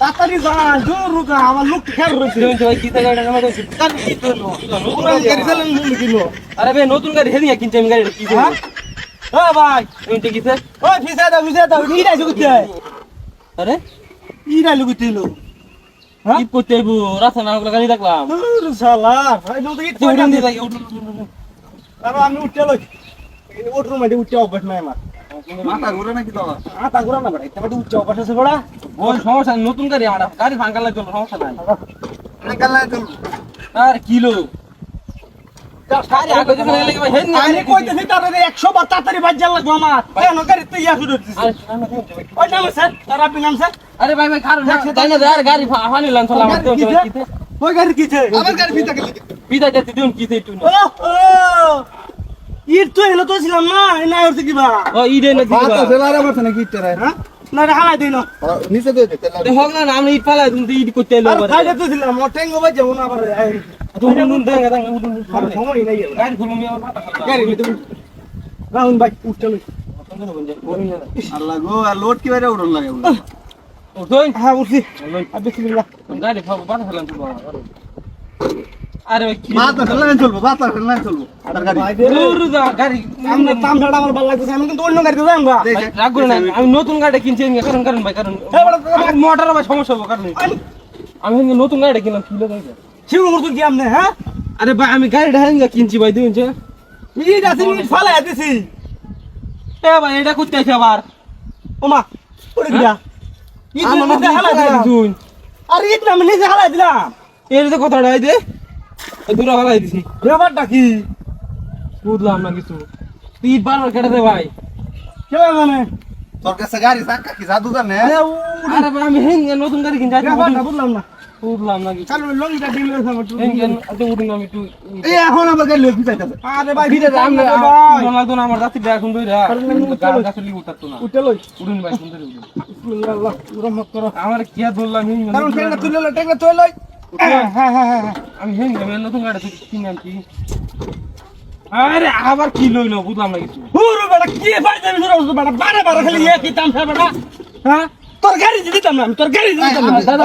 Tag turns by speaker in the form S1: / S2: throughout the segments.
S1: তাড়াতাড়ি যা জোর রুকা আমার লোক খেয়াল রয়েছে।
S2: ভাই কি টাকা টাকা আমার কাছে
S1: কার কি করল পুরান গাড়ি চালান মূল্য কিলো
S2: আরে ভাই নতুন গাড়ি হেদিয়া কিনছে আমি গাড়ি কি
S1: হ্যাঁ? ও ভাই
S2: তুমি কিছে
S1: ওই ফিসা দাও ফিসা দাও ইরা জুগুতে
S2: আরে?
S1: ইরা লুগুতে লো
S2: কি করতে আইবো রাস্তা না গাড়ি দেখলাম।
S1: ওর শালা এই নো তো কইরা
S2: উড়ান
S1: দি
S2: দিয়ে যাই উঠুন
S1: আরে আমি উঠতে লই। ওট রুমে উঠতে অভ্যাস নাই আমার
S3: মাথা ঘুরে নাকি তোমার
S1: আতা গুরা না বড় এটা উঠতে অভ্যাস আছে বড়া
S2: ওই সমস্যা নতুন গাড়ি আমার গাড়ি ফাঙ্কা লাগে চলো সমস্যা নাই
S3: নিকাল না চল
S2: আর কিলো লাগে হেন
S1: 100 বার তাড়াতাড়ি বাজ যা লাগবো আমার গাড়ি তো ইয়া শুরু। ওই নাম স্যার তার আপনি নাম স্যার
S2: আরে ভাই ভাই খারাপ আর গাড়ি ফানি লান চলা আমার
S1: ওই গাড়ি কিছে
S3: আমার গাড়ি ফিতা গেলে
S2: যেতে দিন একটু
S1: ও ইট তো হেলো তো ছিলাম না না হচ্ছে কিবা।
S2: ও ইডে না দিবা।
S3: মাথা ফেলারে মারছে নাকি ইটটা রে
S1: হ্যাঁ না রে হালাই দিন
S3: নিচে দে তেল
S2: তে হোক না আমি ইট পালা তুমি ইট করতে এলো
S1: আর খাইতে তো ছিলাম ও টেঙ্গো বাজ যাব না আবার
S2: তুমি নুন দেন গাদা
S1: আর সময় নাই।
S2: গাড়ি খুলুন আমার মাথা
S1: গাড়ি নিতে রাহুল ভাই উঠতে লই।
S3: আল্লাহ গো আর লোড কি বাইরে উড়ন লাগে
S2: উঠুন
S1: হ্যাঁ আর বিসমিল্লাহ।
S2: গাড়ি খাব বাধা ফেলাম তো আরে
S3: মাথা চলবো মাথা ফেলারে চলবো আর গাড়ি।
S1: ভাই দে রে।
S2: দূর যা গাড়ি।
S1: আমরা তাম ছাড়া আমার ভালো লাগতেছে আমি কিন্তু অন্য গাড়িতে যাই আমরা।
S2: রাগ করে না আমি নতুন গাড়ি কিনছি এমনি, কারণ কারণ ভাই কারণ আমার মোটর ভাই সমস্যা হবে কারণ আমি নতুন গাড়ি কিনলাম কিলো গাড়ি
S1: শিব কি হ্যাঁ?
S2: আরে ভাই আমি গাড়িটা হ্যাঁ কিনছি ভাই
S1: আছে ইট ফালাই দিছি।
S2: এ ভাই এটা করতে আছে আবার।
S1: ওমা ওরে দিয়া। ইট
S2: আমার
S1: হালাই দিলাম। আর না আমি নিচে হালাই দিলাম।
S2: এর তো কথাটা এই দে দূরে ফেলাই দিছি।
S1: ব্যাপারটা কি?
S2: বুঝলাম না কিছু। তুই বারবার কেটে দে ভাই।
S1: মানে
S3: তোর কাছে গাড়ি কি জাদু জানে।
S1: আরে ও
S2: আরে ভাই আমি হেন নতুন গাড়ি কিনছি
S1: ব্যাপারটা বুঝলাম না।
S2: বুঝলাম না
S1: চালু ডিল হয়েছে আমার
S2: উঠুন আমি
S3: এই এখন আমার গাড়ি লোক ফিতাইতাছে
S1: আরে ভাই ভিতরে
S2: আমরা
S1: ভাই।
S2: আমার গাছ উঠাতো না।
S1: উঠে লই।
S2: উঠুন ভাই সুন্দর উঠুন।
S1: বিসমিল্লাহ আল্লাহ রহমত করো।
S2: আমার কি
S1: কারণ তুলে লই লই হ্যাঁ হ্যাঁ
S2: আমি হেন আমি নতুন গাড়ি কিনে আনছি। আরে আবার কি লইলো বুঝলাম না কিছু।
S1: হুরু বেটা কি দেবি শুরু করছ? বেটা বারে বারে খালি ইয়ে কি তামসা বেটা। হ্যাঁ? তোর গাড়ি দিতাম না আমি তোর গাড়ি দিতাম না।
S2: দাদা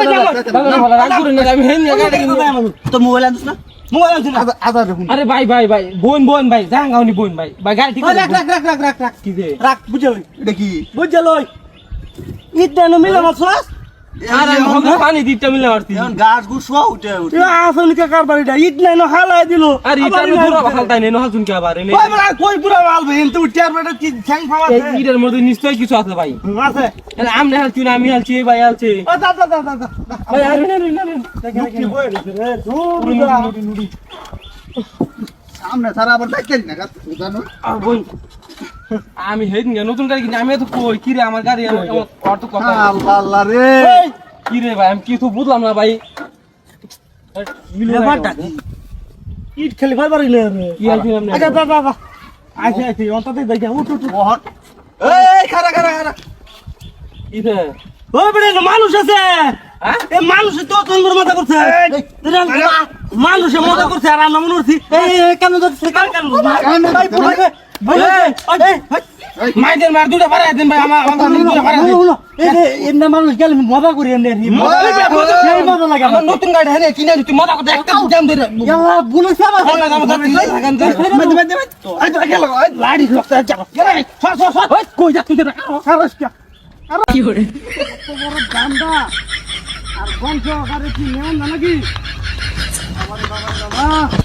S2: দাদা রাগ করে না আমি হেন গাড়ি কিনবো।
S1: তোর মোবাইল আনছিস না? মোবাইল আনছিস না?
S3: আদা আদা দেখুন।
S2: আরে ভাই ভাই ভাই বোন বোন ভাই জাঙ্গাওনি বোন ভাই। ভাই গাড়ি ঠিক
S1: রাখ রাখ রাখ রাখ রাখ রাখ।
S2: কি দে
S1: রাখ বুঝে
S3: এটা কি
S1: বুঝে লই। ঈদ দেন মিলে
S2: আমি পানি দিতে মিলে মারতি
S3: এখন গাছ গুছুয়া উঠে উঠে।
S1: ইয়া আসনিকে কারবারিটা ঈদ নাই না হালাই দিল।
S2: আরে এটা আমি পুরো হালতাই নেই। নহাল শুনকে আবার এনে।
S1: কই বেটা কই পুরা মালবে এনতে উঠে আর বেটা কি ঠ্যাং ফাওয়া
S2: এই ইটের মধ্যে নিশ্চয় কিছু আছে ভাই।
S1: আছে।
S2: আরে আমনে হালছি না আমি হালছি ভাই হালছি
S1: ও দা দা দা দা দা
S2: ভাই আরে না না না
S1: কি বই রে রে
S2: নুড়ি নুড়ি নুড়ি।
S3: সামনে সারা আবার দেখেন না গাছ। জানো
S2: আর বোন আমি হেদিন নতুন গাড়ি কিনে আমি তো কই? কি রে আমার গাড়ি আমার অত কথা
S3: আল্লাহ আল্লাহ রে।
S2: কি রে ভাই আমি কিছু বুঝলাম না ভাই।
S1: ব্যাপারটা কি? ঈদ খেলি ভাই বাড়ি রে
S2: কি আলছি আপনি
S1: আচ্ছা দা দা আইছে আইছে অন্তাতে দেখে উঠ উঠ।
S3: বহন। এই খারা খারা খারা
S2: কি রে?
S1: ওই এটা মানুষ আছে।
S2: হ্যাঁ?
S1: এ মানুষ তো তোর মাথা করছে। মানুষে মজা করছে আর আমরা মনে করছি কেন ধরছে? কেন কেন ভাই ভাই।
S2: মাইদের মার দুটো ভাড়া দেন ভাই আমার আমার দুটো ভাড়া দেন।
S1: এমনি মানুষ গেলে মজা করি এমনি। মজা লাগে
S2: আমার নতুন গাড়ি হেনে কিনে দিতে মজা করতে একটা দাম ধরে।
S1: ইয়াল্লা বলেছে আমার
S2: ভালো দাম ধরে।
S1: মধ্যে মধ্যে আই তো গেল লাড়ি লোকটা যা গেল সর সর সর কই যাচ্ছ তুই খারাপ কি করে বড় দামটা আর বংশ আকারে কি নাকি? বাবা রে বাবা বাবা।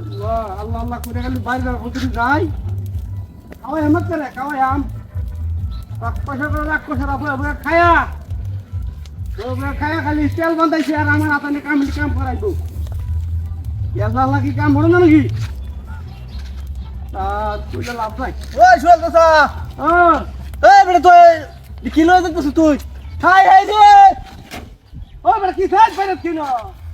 S1: আল্লাহ আল্লাহ আল্লাহ করে খালি বাইরে প্রতিদিন যাই খাওয়াই হেমত করে খাওয়াই আম রাখ পয়সা করে রাখ পয়সা রাখ ওগুলো খায়া ওগুলো খায়া খালি তেল বান্ধাইছে আর আমার হাতে কাম কাম করাইবো এসা আল্লাহ কি কাম বলো না নাকি তা তুই তো লাভ নাই
S3: ওই শুয়েল দাসা
S1: হ্যাঁ
S3: এ
S1: বেটা তুই কি লয়ে যাচ্ছিস তুই হাই হাই রে ও বেটা কি খাস বেটা কি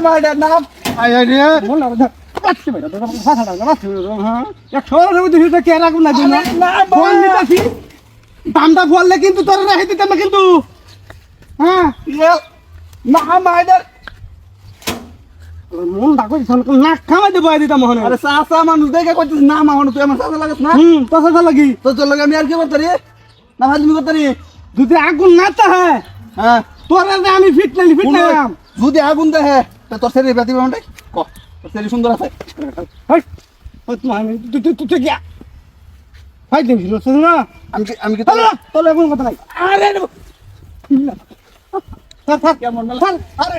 S1: মায়ের নাম? দামটা ফললে কিন্তু তোর রাখি দিতাম কিন্তু না মায়ের মন
S3: আমার
S1: সাসা লাগি?
S3: তোর আমি আর কি করতে রে না হাজমি করতে রে
S1: যদি আগুন না তা হ্যাঁ। তোর আমি ফিট নাই ফিট নাই
S3: যদি আগুন দেহে তোর শরীর ব্যথি ব্যাপারটাই ক তোর শরীর সুন্দর আছে?
S1: তুই গিয়া। ফাইট দিয়েছিল শুধু না?
S3: আমি আমি কি
S1: তোর এমন কথা নাই। আরে থাক থাক।
S3: কেমন আরে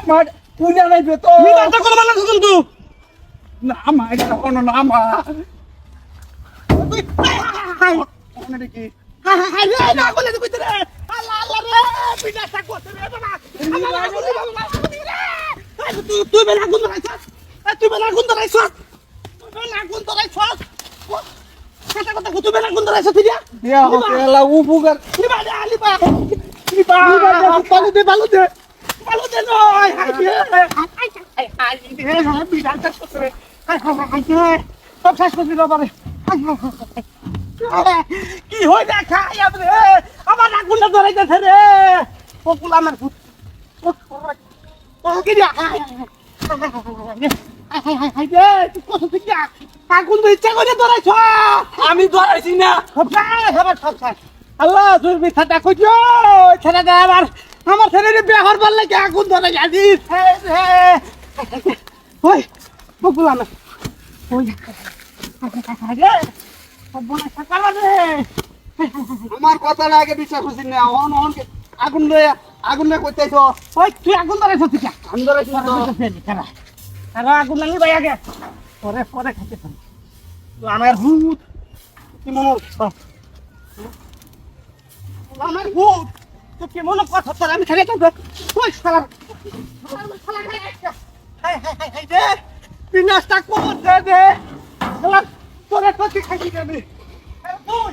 S3: আমার পুজা নাই তো
S1: কোনো মানে শুধু তুই
S3: না আমার এটা কোনো না আমার তুই কি
S1: আল্লাহ আল্লাহ রে পিঠা থাকব তুমি না। তুই তুই বেলা গুন ধরাইছস তুই বেলা গুন ধরাইছস তুই বেলা গুন ধরাইছস কথা কথা তুই বেলা গুন ধরাইছস তুই
S3: দিয়া এলা উপকার
S1: লিবা দে লিবা লিবা বালু দে বালু দে। বালু দে নয় হাই দে হাই হাই দে হাই বিড়ালটা করতে হাই হাই হাই দে সব শেষ করে দিল বাবা হাই কি হই না খাই আপনি আমার আগুনটা ধরাইতেছে রে। বকুল আমার ভূত।
S2: আমি ধরাইছি না।
S1: আল্লাহ তোর মিথ্যা দেখো ছেলেটা আমার আমার ছেলের বিয়ে হরবার লাগে আগুন ধরে যাচ্ছিস ওই বকুল আমার। ওই।
S3: আমার কথা আগে বিশ্বাস করছিস না। অন অন আগুন লয়ে আগুন না করতে আইছো?
S1: ওই তুই আগুন ধরে আইছো
S3: ঠিক আমি ধরে আইছি
S1: আর আগুন লাগি ভাই আগে পরে পরে খাইতে পারি। আমার ভূত। কি মনে হ্যাঁ? আমার ভূত। তো কি মনে কথা তোর আমি খাইতে তো ওই শালার তুই নাস্তা কর দে। দে তোরে কত খাইছি আমি তুই।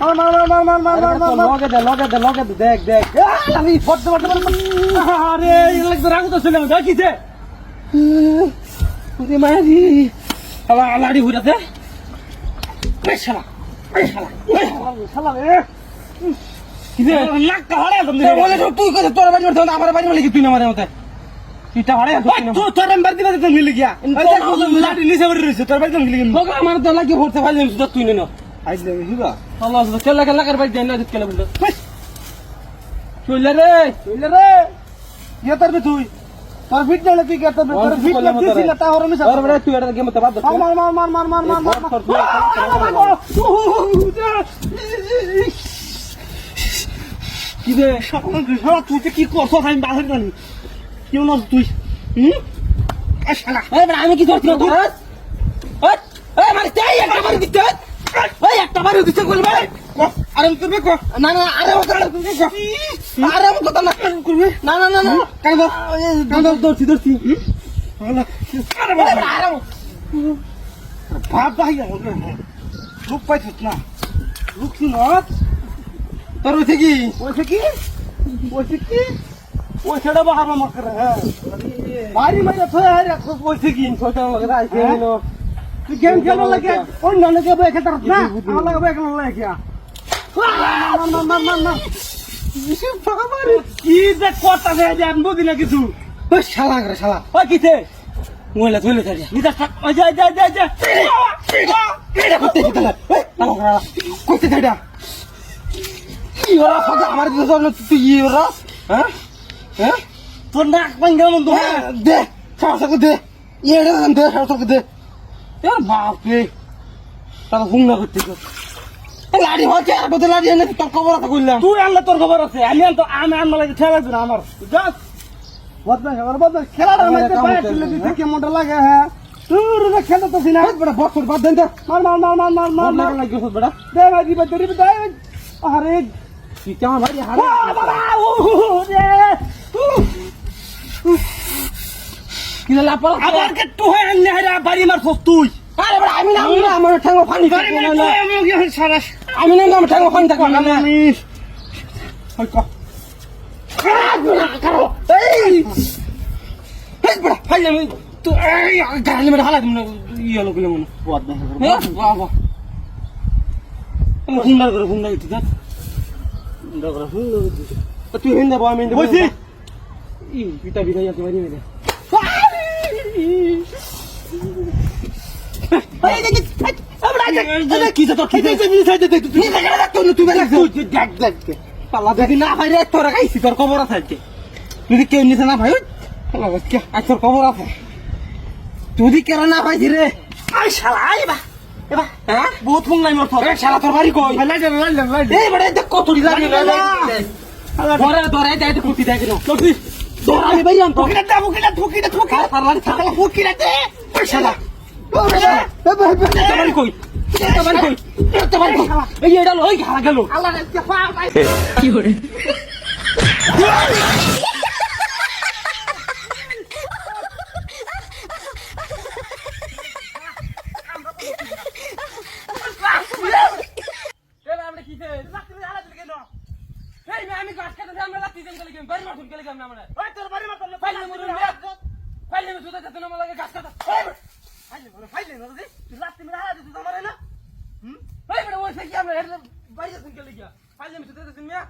S1: মার মার মার মার মার মার মার
S2: লগে দে লগে দে লগে দে দেখ দেখ।
S1: আমি ফট ফট আরে তো কি দে
S2: ওরে মারি। আলাড়ি ঘুরাতে
S1: এই শালা শালা শালা। কি দে লাগ কাড়া তুমি
S2: তুই কইতে তোর বাড়ি মধ্যে আমার বাড়ি তুই না মারে মতে ইটা
S1: তো তোর দিবা তো মিলে গিয়া। তোর বাড়ি তোর বাড়ি তো মিলে গিয়া
S2: আমার তো লাগে ভরতে পারলি তুই না।
S1: আইজলে হিবা
S2: আল্লাহ আল্লাহ কেলা কেলা কার বাইক দেন না কেলা
S1: ইয়ে
S2: দে।
S1: মার মার মার কি রে? সারা তুই কি করছ আমি বাহির জানি। কেউ না তুই? হম?
S2: আমি কি করছি? না তোর হ্যাঁ? মারিস ওই একটা বাড়ি দিছে বল ভাই
S1: আরাম করবে কো।
S2: না না আরে ও দাঁড়া করবে কো। আরাম তো না।
S1: করবে।
S2: না না না না।
S1: কাই দাও কাই দাও দর্ছি দর্ছি হলা আরে ভাই
S2: আরাম
S1: বাপ ভাই লুক পাইছ না? লুক কি?
S2: মত তোর ওই থেকে
S1: ওই থেকে ওই থেকে ওই ছেড়ে হ্যাঁ। বাড়ি মাঝে থয়ে হারে ওই
S2: ছোট মাকরে
S1: আছে গেম খেলো লাগে অন্য লোকে বই খেতে না আমার লাগে বই খেলো লাগে কি যে কথা যে আমি বুঝি না কিছু।
S2: ওই শালা করে শালা।
S1: ওই কিছে
S2: মহিলা ধুলে ছাড়িয়া
S1: নিতা থাক ওই যা যা যা যা।
S2: এটা করতে যেতে না করতে ছাড়িয়া কি ওরা ফাঁকা আমার দিতে তুই ই হ্যাঁ? হ্যাঁ? হ্যাঁ, দে দে। সাহসকে দে। এর বাপ রে তারা হুঙ্গা করতে লাড়ি হচ্ছে আর বদে লাড়ি এনে তোর খবর আছে কইলাম
S1: তুই আনলে তোর খবর আছে আমি আনতো আমি আনবা লাগে ঠেলা দিন আমার যাস বদমাস আমার বদমাস খেলার
S2: আমার করতে
S1: তুলে দিতে
S2: হ্যাঁ?
S1: কেমনটা লাগে হ্যাঁ তুই রে খেলতে তো সিনা
S2: বড় বছর বাদ দেন
S1: মার মার মার মার মার মার মার
S2: লাগি হস
S1: দে ভাই দিবা দে দে আরে
S2: তুই কেমন ভাই
S1: ও বাবা ও রে
S2: কি লাপাল
S1: আবার কে তুই আনলে হারা বাড়ি মার ফস তুই।
S2: আরে বড় আমি না আমি না আমার ঠ্যাঙ্গো ফানি
S1: বাড়ি মার তুই আমি কি সারা
S2: আমি না আমার ঠ্যাঙ্গো ফানি থাকব না
S1: আমি ওই ক।
S2: এই! এই বড় ফাইলে আমি তো এই গালি মেরে হালা তুমি ইয়ে লোক মনে।
S1: বদমাস
S2: হ্যাঁ বাবা আমি হুন্ডা করে হুন্ডা দিতে থাক হুন্ডা করে হুন্ডা দিতে তুই হিন্দা বল আমি হিন্দা
S1: বলছি।
S2: ই পিতা বিদায় তো তো দেখ দেখা দেখ দেখ দেখ দেখ পালা দেখি না রে তুই কেউ নিছে না ভাই তোর খবর আছে তুই কেন না ভাই রে
S1: বহুত ফোন নাই মোর তো
S2: এ শালা তোর বাড়ি কই কত ধরে দেয় কুতি দেয় কেন আমি বাইরে আনতো
S1: ফুকিটা দে ফুকিটা ফুকিটা ফুকিটা
S2: তার বাড়ি থাকা
S1: ফুকিটা দে
S2: ওই শালা তোর বাড়ি কই তোর কই তোর কই এই এটা লই গেল
S1: আল্লাহ রে পা পাই
S2: আমরা কি রাত্রি হারা দিল কেন এই আমি গাছ কাটতে আমরা রাত্রি দিন গেলে বাড়ি মাঠুন গেলে কেমন আমরা
S1: ওই তোর বাড়ি মা করলে
S2: ফাইলে মরুন ফাইলে সুদা যাতে না লাগে গাছ কাটা
S1: ফাইলে মরে ফাইলে মরে দে তুই লাত্তি মেরে হারা দিছিস আমারে না
S2: এই বড় ওই কি আমরা এটা বাড়ি যাতে গেলে কি ফাইলে সুদা যাতে মিয়া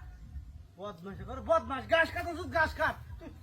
S1: বদমাশ কর বদমাশ ঘাস কাটা তুই ঘাস কাট তুই লাত্তি না লাগলি গা
S2: ধরুন
S1: পরাঙ্গা দিল তো তুই দেখে না
S2: বাপরে বাপ এই বাড়ি যাতে না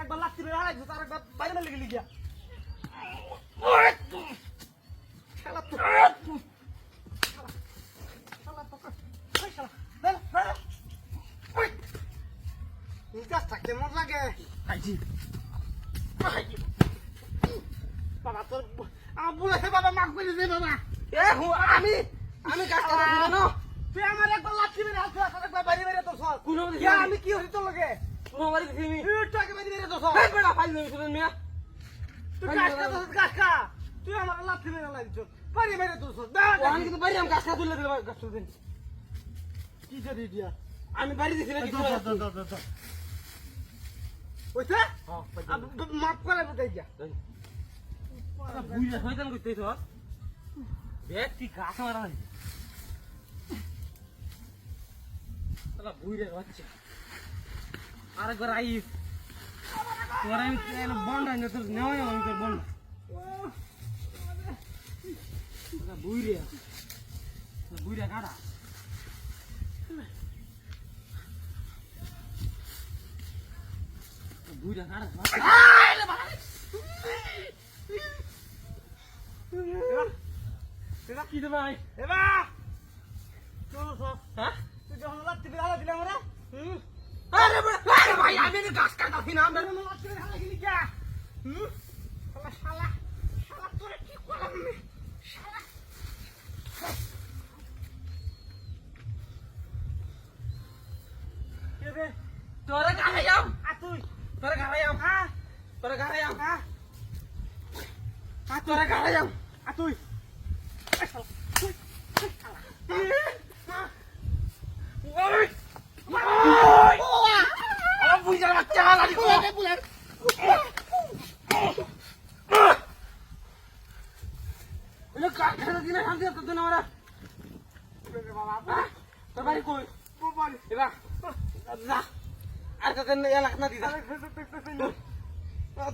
S1: একবার মেরে একবার বাইরে মেরে গিয়া শালা তুই শালা তো ওই শালা দে দে ওই এই গাছটা কেমন লাগে?
S2: খাইছি
S1: বাবা তোর আমার বলেছে বাবা মাক বলে দে বাবা।
S2: এ হু আমি আমি গাছ কাটা দিল না।
S1: তুই আমার একবার লাত্তি মেরে হাত আর একবার বাইরে মেরে তোর সর
S2: কোনো
S1: আমি কি হরি তোর লগে?
S2: কোনো বাড়ি দিছিনি
S1: তুই টাকে বাইরে মেরে তোর সর
S2: এই বেটা ফাইল নেই শুনেন মিয়া।
S1: তুই গাছ কা তোর গাছ কা তুই আমার লাত্তি মেরে লাগিস বাইরে মেরে তোর সর দা
S2: আমি কিন্তু বাড়ি আমি গাছ কাটা তুলে দিলাম গাছ তুলে দিন
S1: কি করে দিয়া
S2: আমি বাড়ি দিছি না কিছু
S1: ওইটা মাপ করে বুঝাই গিয়া
S2: বুঝে শয়তান করতে তো। ব্যক্তি গাছ মারা নাই তাহলে বুঝে হচ্ছে আরেকবার আই তোর আমি বন্ড আনি তোর নেওয়াই আমি তোর বন্ড। বুঝে বুঝে কাটা কি দেবে
S1: এবার তোর সর
S2: হ্যাঁ
S1: তুই যখন লাত্তি হারা দিলাম আমরা হুম
S2: আরে আরে ভাই আমি তো গাছ কাটাছি না আমার
S1: লাত্তি হারা গেলি গিয়া হুম শালা শালা শালা তোরে কি করলাম আমি শালা
S2: রে তোরা গাড়াইয়াম আ তুই তোরা গাড়াইয়াম হ্যাঁ। তোরা গাড়াইয়াম হ্যাঁ। হ্যাঁ তোরা গাড়াইয়াম আ তুই। ওই! ওই! আমার বুঝার বাচ্চা লাগি এটা কাঠের দিনে শান্তি হতো তো না ওরা। তোর বাড়ি কই? এরা যা। আর কাকে এলাকা না দিদা?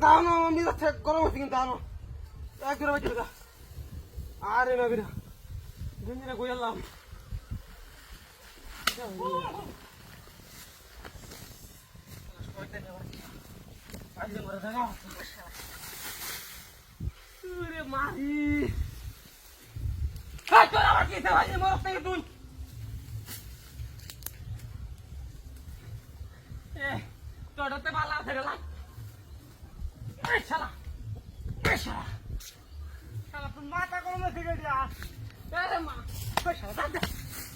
S2: দাও না আমি যাচ্ছে গরম হচ্ছে কিন্তু দাও না এক করে বাচ্চা দা আরে না বিরা গঞ্জিনা কই এলাম মারি। Hai, tu nak kita lagi mau pergi Eh. Eh. Eh. Eh.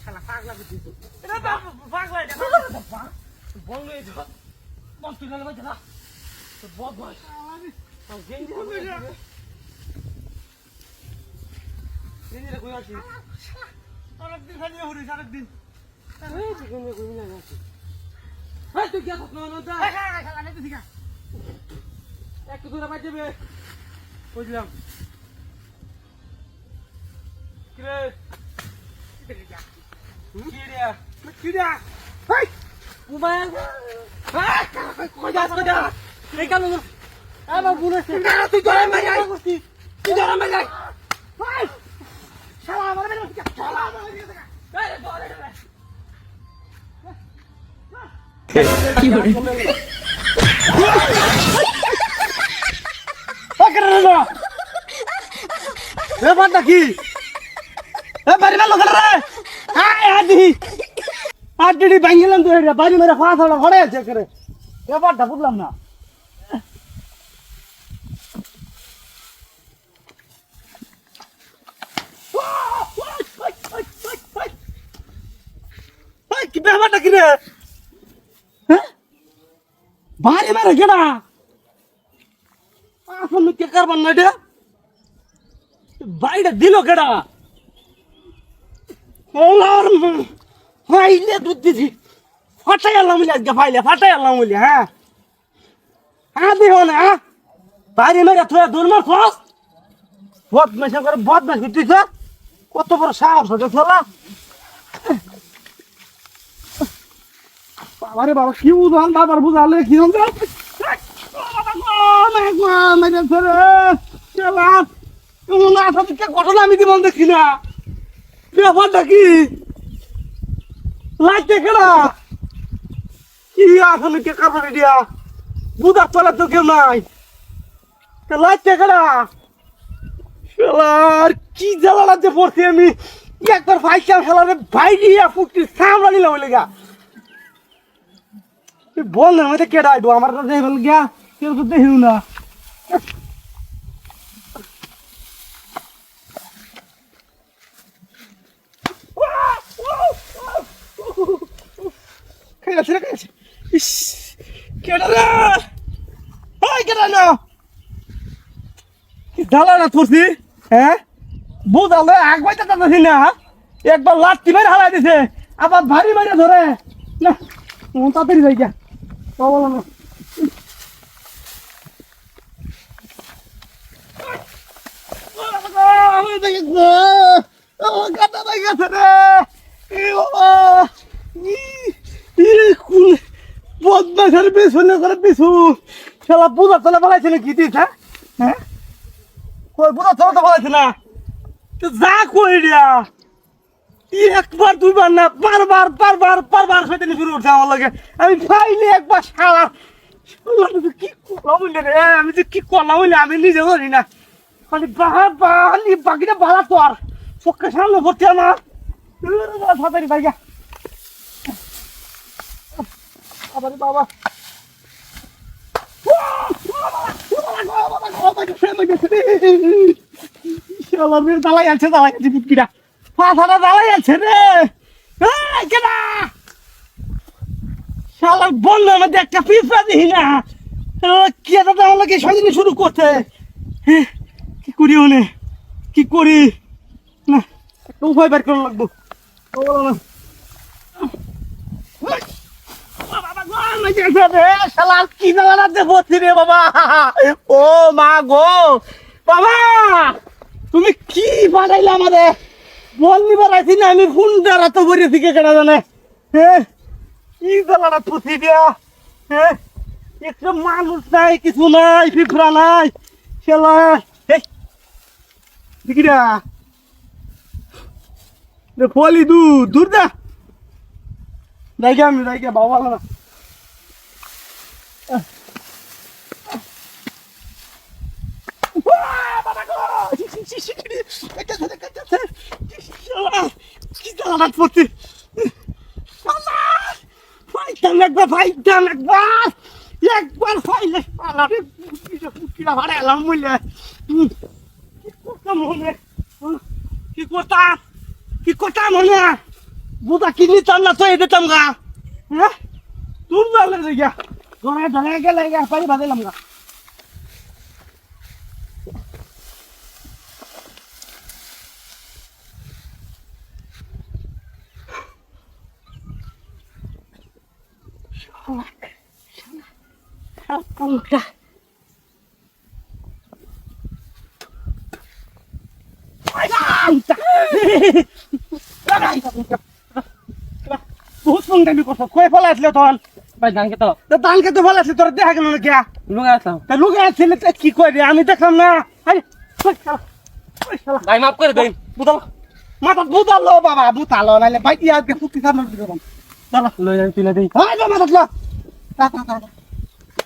S2: Salah pagla begitu. Ini apa pagla dia? Apa? Bong itu. Bong tu dalam aja lah. Tu bong bong. Oh, genji. Genji dah kau yakin.
S1: অনেকদিন খালি হরিস আরেকদিন
S2: Eh, tu genji kau ni nak nonton.
S1: খেলা নেই ঠিক আছে
S2: একটু দূরে বাদ যাবে। বুঝলাম। কিরে কিরে
S1: কিরা
S2: হাই! Mobile high! কই যাস কই যাস? এই কাম আমার বুলেছে না তুই ধরে মে যাই তুই ধরে মে যাই হাই!
S1: শালা আমার বেলা শালা আমার বেলা
S2: এই ধরে
S1: ব্যাপারটা কি? বাড়ি মেলো খেলে রে? আয়, আদি। আদি ভাঙিলাম তো বাড়ি মেরে ফাঁস হলো ঘরে আছে করে। ব্যাপারটা বুঝলাম না এই, কি ব্যাপারটা কি রে হ্যাঁ বাড়ি মেরে কেডা আসলে কে কারবার না এটা বাইরে দিল কেডা? ওলার ফাইলে দুধ দিছি। ফাটাই আল্লাহ মিলে আজকে ফাইলে ফাটাই আল্লাহ মিলে হ্যাঁ হ্যাঁ দিও না বাইরে মেরে তুই দূর মার ফস বদ মেশা করে বদ মেশ করতেছ কত বড় সাহস হচ্ছে চলা। বাবারে বাবা, কি বুঝান বাবার বুঝালে কি ঘটনা আমি দেখি না। কি? লাগছে কি দিয়া? তো নাই। কি জ্বালা লাগছে পড়ছি আমি? একবার ভাইসাম শালারে ভাই দিয়া ফুটকি সামলা নিলাম লেগা। তুই বল না, আমাদের কেডা আইবো আমার তো দেখে গিয়া, কেউ তো দেখিও না। খাইছে রে খাইছে ইস, কেডা রে? হাই কেডা না জ্বালা না তোরছি হ্যাঁ? বুঝালে তাড়াছি না? একবার লাত্তি মেরে হালাই দিছে, আবার ভারী মেরে ধরে। না তাড়াতাড়ি যাই গিয়া। বাবা না বদমাসের পেছনে করে পিছু শালা বুঝা চলে পালাইছে কি দিস হ্যাঁ হ্যাঁ বুঝা চলে পালাইছে যা কই একবার, দুইবার না, বারবার বারবার বারবার শয়তানি শুরু করছে আমার লাগে। আমি পাইলে একবার শালা কি করলাম বললে রে? আমি যে কি করলাম বললে আমি নিজে জানি না। খালি বাহা বাহালি বাকিটা বাড়া তো আর। চোখে সামনে ভর্তি আমার তাড়াতাড়ি ভাইয়া আবার বাবা। দালাই আছে দালাই আছে বুটকিটা পাথাটা দালাই আছে রে কেডা? শালা বন্যার মধ্যে একটা পিঁপড়া দেখি না। কি একটা তাহলে কি সদিনই শুরু করতে কি করি ওনে? কি করি? না, একটা উপায় বের করা লাগবো। বাবা। ও মা গো। বাবা, তুমি কি বানাইলে আমাদের? বল নিবার আছি না, আমি ফোন দ্বারা তো বলে থেকে কেনা জানে? হ্যাঁ কি জ্বালাটা পুষি দিয়া? হ্যাঁ একটা মানুষ নাই, কিছু নাই, পিঁপড়া নাই এই দিকিরা ফলি দু দূর দা। রাইগা আমি রাইগা বাবা না। বাবা জ্বালাটা পুষি ফাইটাম একবার ফাইটাম একবার একবার ফাইলে পালারে কিরা ভাড়া এলাম মূল্যে কি করতাম মনে? কি করতাম? কি করতাম মনে? বুদা কি নিতাম না তো এ দিতাম গা। হ্যাঁ? তুম রে গা ঘরে ধরে গেলে গা পানি বাদিলাম গা। কোনটা বহুত ফোন কই ফেলা আসলে তখন?
S2: ভাই ধান খেতো
S1: তো ধান খেতে ফেলা আসলে তোর দেখা গেল না কে
S2: লুঙ্গা আসলাম
S1: তা লোক আসলে কি কই রে আমি দেখলাম না।
S2: ভাই মাফ করে দেন।
S1: বুতাল। মাথা বুতালো বাবা বুতালো নাইলে ভাই কি আজকে ফুটি সামনে দিতে পারলাম চলো।
S2: লই যান তুলে দেই।
S1: হাই মাথা তা তা তা তা হাই তা।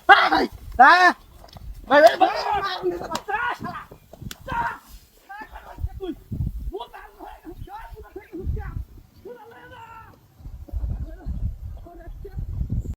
S1: ভাই ভাই ভাই